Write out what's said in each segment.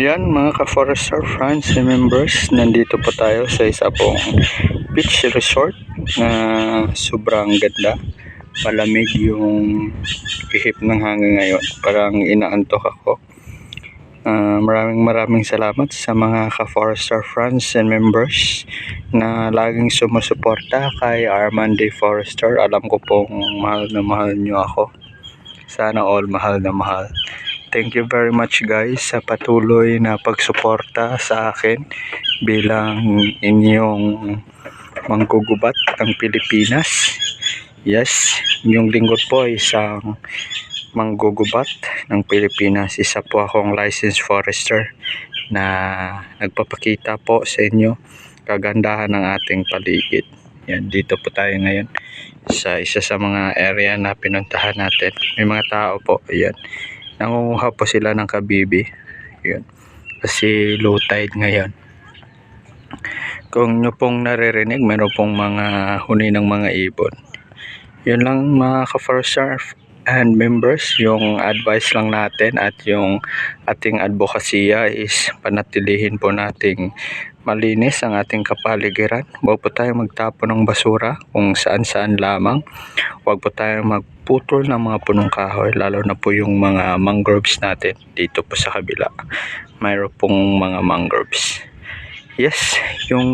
Ayan mga ka-Forester friends members, nandito po tayo sa isa pong beach resort na sobrang ganda. Malamig yung ihip ng hangin ngayon. Parang inaantok ako. Ah, maraming maraming salamat sa mga ka-Forester friends and members na laging sumusuporta kay Armand De Forester. Alam ko pong mahal na mahal nyo ako. Sana all mahal na mahal. Thank you very much guys sa patuloy na pagsuporta sa akin bilang inyong manggugubat ng Pilipinas. Yes, yung lingkod po isang manggugubat ng Pilipinas. Isa po akong licensed forester na nagpapakita po sa inyo kagandahan ng ating paligid. Yan, dito po tayo ngayon sa isa sa mga area na pinuntahan natin. May mga tao po, ayan. Nangunguha po sila ng kabibi. Yun. Kasi low tide ngayon. Kung nyo pong naririnig, meron pong mga huni ng mga ibon. Yun lang mga ka-forester and members, yung advice lang natin at yung ating advokasya is panatilihin po nating malinis ang ating kapaligiran. Huwag po tayo magtapon ng basura kung saan-saan lamang. Huwag po tayo magputol ng mga punong kahoy, lalo na po yung mga mangroves natin dito po sa kabila. Mayroon pong mga mangroves. Yes, yung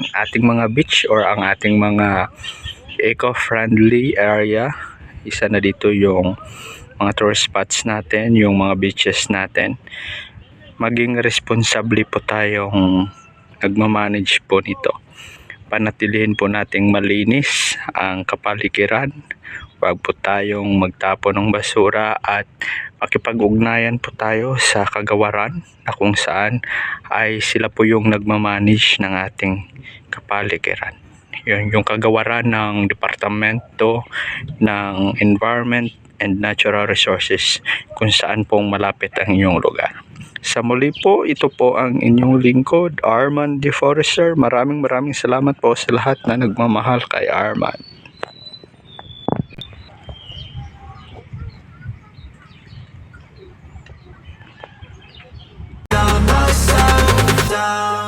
ating mga beach or ang ating mga eco-friendly area, isa na dito yung mga tourist spots natin, yung mga beaches natin. Maging responsable po tayong nagmamanage po nito. Panatilihin po nating malinis ang kapaligiran. Huwag po tayong magtapon ng basura at makipag-ugnayan po tayo sa kagawaran na kung saan ay sila po yung nagmamanage ng ating kapaligiran. Yun, yung kagawaran ng Departamento ng Environment and Natural Resources kung saan pong malapit ang inyong lugar. Sa muli po, ito po ang inyong lingkod, Arman De Forester. Maraming maraming salamat po sa lahat na nagmamahal kay Arman. Tchau.